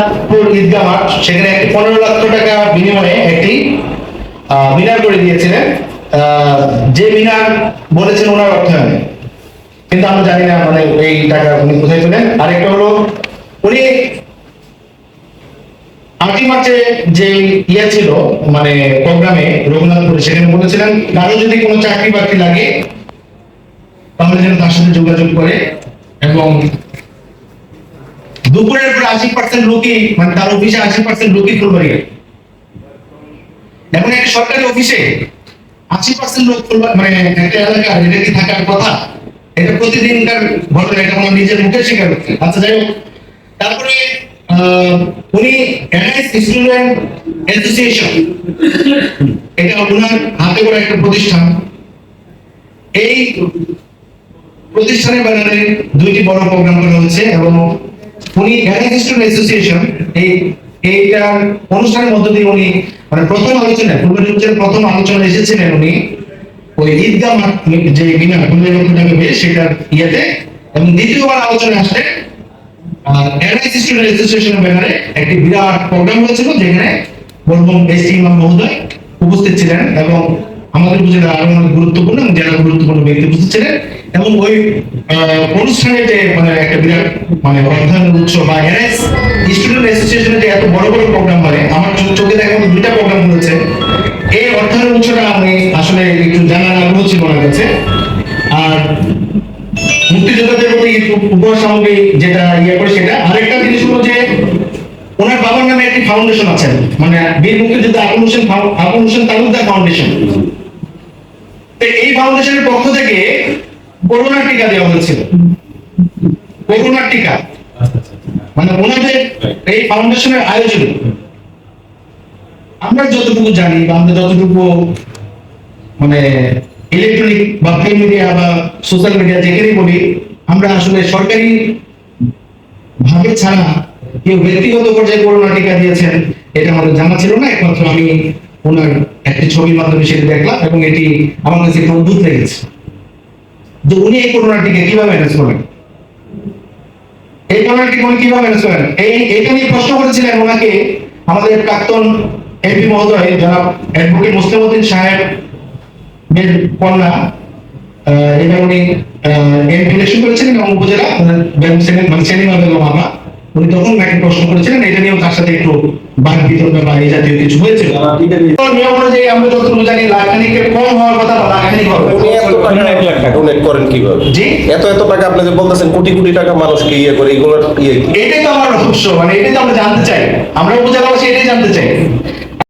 ঈদগাহ মাঠ, সেখানে একটি পনেরো লক্ষ টাকা বিনিময়ে একটি মিনার করে দিয়েছিলেন। যে মিনার বলেছেন ওনার অর্থায়নে কিন্তু জানি না মানে এই টাকা উনি কোথায় আরেকটা হলো, উনি আটই মার্চে যে ইয়ে ছিল মানে প্রোগ্রামে রঘুনাথপুরে সেখানে বলেছিলেন, কারও যদি কোনো চাকরি বাকরি লাগে, তাহলে যেন তার সাথে যোগাযোগ করে এবং দুপুরের পরে আশি পার্সেন্ট লোকই মানে তার অফিসে আশি পার্সেন্ট লোকই ফুলবাড়ি এবং একটা সরকারি অফিসে আশি পার্সেন্ট লোক মানে একটা এলাকার এটা থাকার কথা? এটা প্রতিদিনকার ঘটনা, এটা আমার নিজের মুখে স্বীকার করছি। আচ্ছা যাই হোক। তারপরে উনি এনএস স্টুডেন্ট অ্যাসোসিয়েশন। এটা ওনার হাতে করে একটা প্রতিষ্ঠান। এই প্রতিষ্ঠানের ব্যানারে দুইটি বড় প্রোগ্রাম করা হয়েছে এবং উনি এনএস স্টুডেন্ট অ্যাসোসিয়েশন এই এইটার অনুষ্ঠানের মধ্য দিয়ে উনি মানে প্রথম আলোচনায় উচ্চের প্রথম আলোচনা এসেছিলেন উনি, ওই ঈদগাহ যে মিনার পেয়ে সেটার ইয়েতে, এবং দ্বিতীয়বার আলোচনায় আসলেন এনআইস স্টুডেন্ট অ্যাসোসিয়েশনের ব্যানারে একটি বিরাট প্রোগ্রাম হয়েছিল, যেখানে বলবম এস টি ইমাম মহোদয় উপস্থিত ছিলেন, এবং আমাদের উপজেলা আরও অনেক গুরুত্বপূর্ণ এবং জেলা গুরুত্বপূর্ণ ব্যক্তি উপস্থিত ছিলেন এবং ওই অনুষ্ঠানে যে মানে একটা বিরাট মানে অর্থায়নের উৎস বা এনএস স্টুডেন্ট অ্যাসোসিয়েশনের যে এত বড় বড় প্রোগ্রাম হয়, আমার চোখে দেখা মতো দুইটা প্রোগ্রাম হয়েছে এই অর্থায়নের উৎসটা আমি আসলে একটু জানার আগ্রহ ছিল আমার কাছে। আর মুক্তিযোদ্ধাদের প্রতি উপহার সামগ্রী যেটা ইয়ে করে সেটা, আরেকটা জিনিস হলো যে ওনার বাবার নামে একটি ফাউন্ডেশন আছে। মানে বীর মুক্তিযোদ্ধা আবুল হোসেন আবুল হোসেন তালুকদার ফাউন্ডেশন এই ফাউন্ডেশনের পক্ষ থেকে করোনার টিকা দেওয়া হয়েছিল। করোনার টিকা। মানে ওনাদের এই ফাউন্ডেশনের আয়োজন। আমরা যতটুকু জানি বা আমরা যতটুকু মানে ইলেকট্রনিক বা প্রিন্ট মিডিয়া বা সোশ্যাল মিডিয়া যেখানেই বলি, আমরা আসলে সরকারি ভাবে ছাড়া কেউ ব্যক্তিগত পর্যায়ে করোনা টিকা দিয়েছেন, এটা আমাদের জানা ছিল না। একমাত্র আমি ওনার একটি ছবির মাধ্যমে সেটা দেখলাম এবং এটি আমার কাছে একটু অদ্ভুত লেগেছে। যে উনি এই করোনা টিকা কীভাবে ম্যানেজ করবেন এই করোনা টিকা উনি কীভাবে ম্যানেজ করেন এই, এটা নিয়ে প্রশ্ন করেছিলেন ওনাকে আমাদের প্রাক্তন এমপি মহোদয় জনাব অ্যাডভোকেট মুসলিমউদ্দিন সাহেব এর কন্যা এটা উনি এমপি ইলেকশন করেছিলেন এবং উপজেলা মানে সেলিম বেগম আমরা উনি তখন নাকি প্রশ্ন করেছিলেন, এটা নিয়েও তার সাথে একটু বাদ বা এই জাতীয় কিছু হয়েছিল নিয়ম অনুযায়ী আমরা যতটুকু জানি লাখখানিকের কম হওয়ার কথা বা লাখখানিক হবে টাকা ডোনেট করেন কীভাবে? জি? এত এত টাকা আপনি যে বলতেছেন কোটি কোটি টাকা মানুষকে ইয়ে করে এগুলোর ইয়ে। এটাই তো আমার রহস্য মানে এটাই তো আমরা জানতে চাই। আমরা উপজেলাবাসী এটাই জানতে চাই।